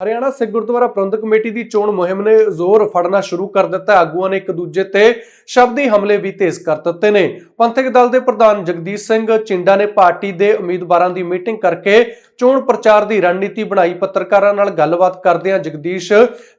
Haryana Sikh Gurdwara Prabandhak committee ਦੀ ਚੋਣ ਮੁਹਿੰਮ ਨੇ ਜ਼ੋਰ ਫੜਨਾ ਸ਼ੁਰੂ ਕਰ ਦਿੱਤਾ। ਆਗੂਆਂ ਨੇ ਇੱਕ ਦੂਜੇ ਤੇ ਸ਼ਬਦੀ ਹਮਲੇ ਵੀ ਤੇਜ਼ ਕਰ ਦਿੱਤੇ ਨੇ। ਪੰਥਕ ਦਲ ਦੇ ਪ੍ਰਧਾਨ ਜਗਦੀਸ਼ ਸਿੰਘ ਚਿੰਡਾ ਨੇ ਪਾਰਟੀ ਦੇ ਉਮੀਦਵਾਰਾਂ ਦੀ ਮੀਟਿੰਗ ਕਰਕੇ ਚੋਣ ਪ੍ਰਚਾਰ ਦੀ ਰਣਨੀਤੀ ਬਣਾਈ। ਪੱਤਰਕਾਰਾਂ ਨਾਲ ਗੱਲਬਾਤ ਕਰਦਿਆਂ ਜਗਦੀਸ਼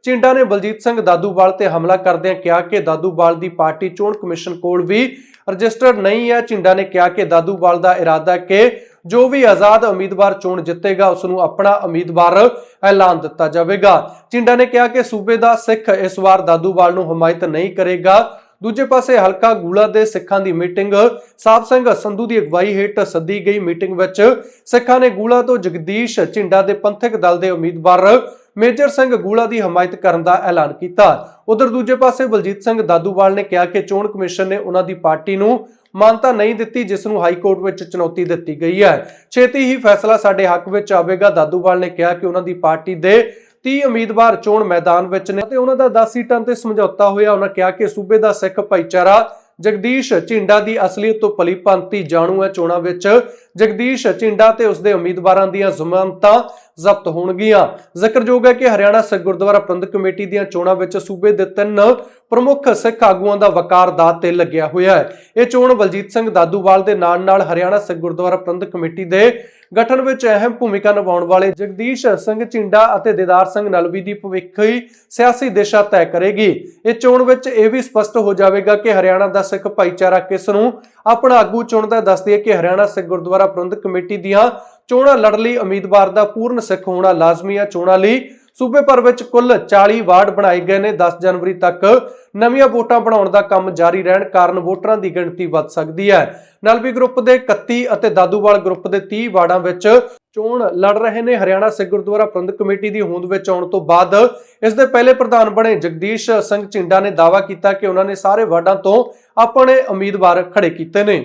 ਚਿੰਡਾ ਨੇ ਬਲਜੀਤ ਸਿੰਘ ਦਾਦੂਵਾਲ ਤੇ ਹਮਲਾ ਕਰਦਿਆਂ ਕਿਹਾ ਕਿ ਦਾਦੂਵਾਲ ਦੀ ਪਾਰਟੀ ਚੋਣ ਕਮਿਸ਼ਨ ਕੋਲ ਵੀ ਰਜਿਸਟਰਡ ਨਹੀਂ ਹੈ। ਚਿੰਡਾ ਨੇ ਕਿਹਾ ਕਿ ਦਾਦੂਵਾਲ ਦਾ ਇਰਾਦਾ ਕਿ ਜੋ ਵੀ ਆਜ਼ਾਦ ਉਮੀਦਵਾਰ ਚੋਣ ਜਿੱਤੇਗਾ ਉਸ ਨੂੰ ਆਪਣਾ ਉਮੀਦਵਾਰ ਐਲਾਨ ਦਿੱਤਾ ਜਾਵੇਗਾ। ਚਿੰਡਾ ਨੇ ਕਿਹਾ ਕਿ ਸੂਬੇ ਦਾ ਸਿੱਖ ਇਸ ਵਾਰ ਦਾਦੂਵਾਲ ਨੂੰ ਹਮਾਇਤ ਨਹੀਂ ਕਰੇਗਾ। ਦੂਜੇ ਪਾਸੇ ਹਲਕਾ ਗੂਲਾ ਦੇ ਸਿੱਖਾਂ ਦੀ ਮੀਟਿੰਗ ਸਾਹਿਬ ਸਿੰਘ ਸੰਧੂ ਦੀ ਅਗਵਾਈ ਹੇਠ ਸੱਦੀ ਗਈ ਮੀਟਿੰਗ ਵਿੱਚ। ਸਿੱਖਾਂ ਨੇ ਗੂਲਾ ਤੋਂ ਜਗਦੀਸ਼ ਝਿੰਡਾ ਦੇ ਪੰਥਕ ਦਲ ਦੇ ਉਮੀਦਵਾਰ ਮੇਜਰ ਸਿੰਘ ਗੂਲਾ ਦੀ ਹਮਾਇਤ ਕਰਨ ਦਾ ਐਲਾਨ ਕੀਤਾ। ਉਧਰ ਦੂਜੇ ਪਾਸੇ ਬਲਜੀਤ ਸਿੰਘ ਦਾਦੂਵਾਲ ਨੇ ਕਿਹਾ ਕਿ ਚੋਣ ਕਮਿਸ਼ਨ ਨੇ ਉਹਨਾਂ ਦੀ ਪਾਰਟੀ ਨੂੰ ਮਾਨਤਾ ਨਹੀਂ ਦਿੱਤੀ, ਜਿਸ ਨੂੰ ਹਾਈ ਕੋਰਟ ਵਿੱਚ ਚੁਣੌਤੀ ਦਿੱਤੀ ਗਈ ਹੈ। ਛੇਤੀ ਹੀ ਫੈਸਲਾ ਸਾਡੇ ਹੱਕ ਵਿੱਚ ਆਵੇਗਾ। ਦਾਦੂਵਾਲ ਨੇ ਕਿਹਾ ਕਿ ਉਹਨਾਂ ਦੀ ਪਾਰਟੀ ਦੇ 30 ਉਮੀਦਵਾਰ ਚੋਣ ਮੈਦਾਨ ਵਿੱਚ ਨੇ ਤੇ ਉਹਨਾਂ ਦਾ 10 ਸੀਟਾਂ ਤੇ ਸਮਝੌਤਾ ਹੋਇਆ। ਉਹਨਾਂ ਕਿਹਾ ਕਿ ਸੂਬੇ ਦਾ ਸਿੱਖ ਭਾਈਚਾਰਾ ਜਗਦੀਸ਼ ਝਿੰਡਾ ਦੀ ਅਸਲੀਅਤ ਤੋਂ ਭਲੀ ਭਾਂਤੀ ਜਾਣੂ ਹੈ ਚੋਣਾਂ ਵਿੱਚ। ਜਗਦੀਸ਼ ਝਿੰਡਾ ਤੇ ਉਸਦੇ ਉਮੀਦਵਾਰਾਂ ਦੀਆਂ ਜ਼ਮਾਨਤਾਂ ਜ਼ਬਤ ਹੋਣਗੀਆਂ। ਜ਼ਿਕਰਯੋਗ ਹੈ ਕਿ ਹਰਿਆਣਾ ਸਿੱਖ ਗੁਰਦੁਆਰਾ ਪ੍ਰਬੰਧਕ ਕਮੇਟੀ ਦੀਆਂ ਚੋਣਾਂ ਵਿੱਚ ਸੂਬੇ ਦੇ ਤਿੰਨ ਪ੍ਰਮੁੱਖ ਸਿੱਖ ਆਗੂਆਂ ਦਾ ਵਕਾਰ ਦਾ ਤੇ ਲੱਗਿਆ ਹੋਇਆ ਹੈ। ਇਹ ਚੋਣ ਬਲਜੀਤ ਸਿੰਘ ਦਾਦੂਵਾਲ ਦੇ ਨਾਲ ਨਾਲ ਹਰਿਆਣਾ ਸਿੱਖ ਗੁਰਦੁਆਰਾ ਪ੍ਰਬੰਧਕ ਕਮੇਟੀ ਦੇ ਗਠਨ ਵਿੱਚ ਅਹਿਮ ਭੂਮਿਕਾ ਨਿਭਾਉਣ ਵਾਲੇ ਜਗਦੀਸ਼ ਸਿੰਘ ਝਿੰਡਾ ਅਤੇ ਦਿਦਾਰ ਸਿੰਘ ਨਲਵੀ ਦੀ ਭਵਿੱਖੀ ਸਿਆਸੀ ਦਿਸ਼ਾ ਤੈਅ ਕਰੇਗੀ। ਇਹ ਚੋਣ ਵਿੱਚ ਇਹ ਵੀ ਸਪਸ਼ਟ ਹੋ ਜਾਵੇਗਾ ਕਿ ਹਰਿਆਣਾ ਦਾ ਸਿੱਖ ਭਾਈਚਾਰਾ ਕਿਸ ਨੂੰ ਆਪਣਾ ਆਗੂ ਚੁਣਦਾ ਦੱਸਦੀ ਹੈ ਕਿ ਹਰਿਆਣਾ ਸਿੱਖ ਗੁਰਦੁਆਰਾ ਪ੍ਰਬੰਧਕ ਕਮੇਟੀ ਦੀਆਂ ਚੋਣਾਂ ਲੜਨ ਲਈ ਉਮੀਦਵਾਰ ਦਾ ਪੂਰਨ ਸਿੱਖ ਹੋਣਾ ਲਾਜ਼ਮੀ ਹੈ। ਚੋਣਾਂ ਲਈ ਸੂਬੇ ਭਰ ਵਿੱਚ ਕੁੱਲ 40 ਵਾਰਡ ਬਣਾਏ ਗਏ ਨੇ। 10 ਜਨਵਰੀ ਤੱਕ ਨਵੀਆਂ ਵੋਟਾਂ ਬਣਾਉਣ ਦਾ ਕੰਮ ਜਾਰੀ ਰਹਿਣ ਕਾਰਨ ਵੋਟਰਾਂ ਦੀ ਗਿਣਤੀ ਵੱਧ ਸਕਦੀ ਹੈ। ਨਲਵੀ ਗਰੁੱਪ ਦੇ 31 ਅਤੇ ਦਾਦੂਵਾਲ ਗਰੁੱਪ ਦੇ 30 ਵਾਰਡਾਂ ਵਿੱਚ ਚੋਣ ਲੜ ਰਹੇ ਨੇ। ਹਰਿਆਣਾ ਸਿੱਖ ਗੁਰਦੁਆਰਾ ਪ੍ਰਬੰਧਕ ਕਮੇਟੀ ਦੀ ਹੋਂਦ ਵਿੱਚ ਆਉਣ ਤੋਂ ਬਾਅਦ ਇਸ ਦੇ ਪਹਿਲੇ ਪ੍ਰਧਾਨ ਬਣੇ ਜਗਦੀਸ਼ ਸਿੰਘ ਝਿੰਡਾ ਨੇ ਦਾਅਵਾ ਕੀਤਾ ਕਿ ਉਹਨਾਂ ਨੇ ਸਾਰੇ ਵਾਰਡਾਂ ਤੋਂ ਆਪਣੇ ਉਮੀਦਵਾਰ ਖੜੇ ਕੀਤੇ ਨੇ।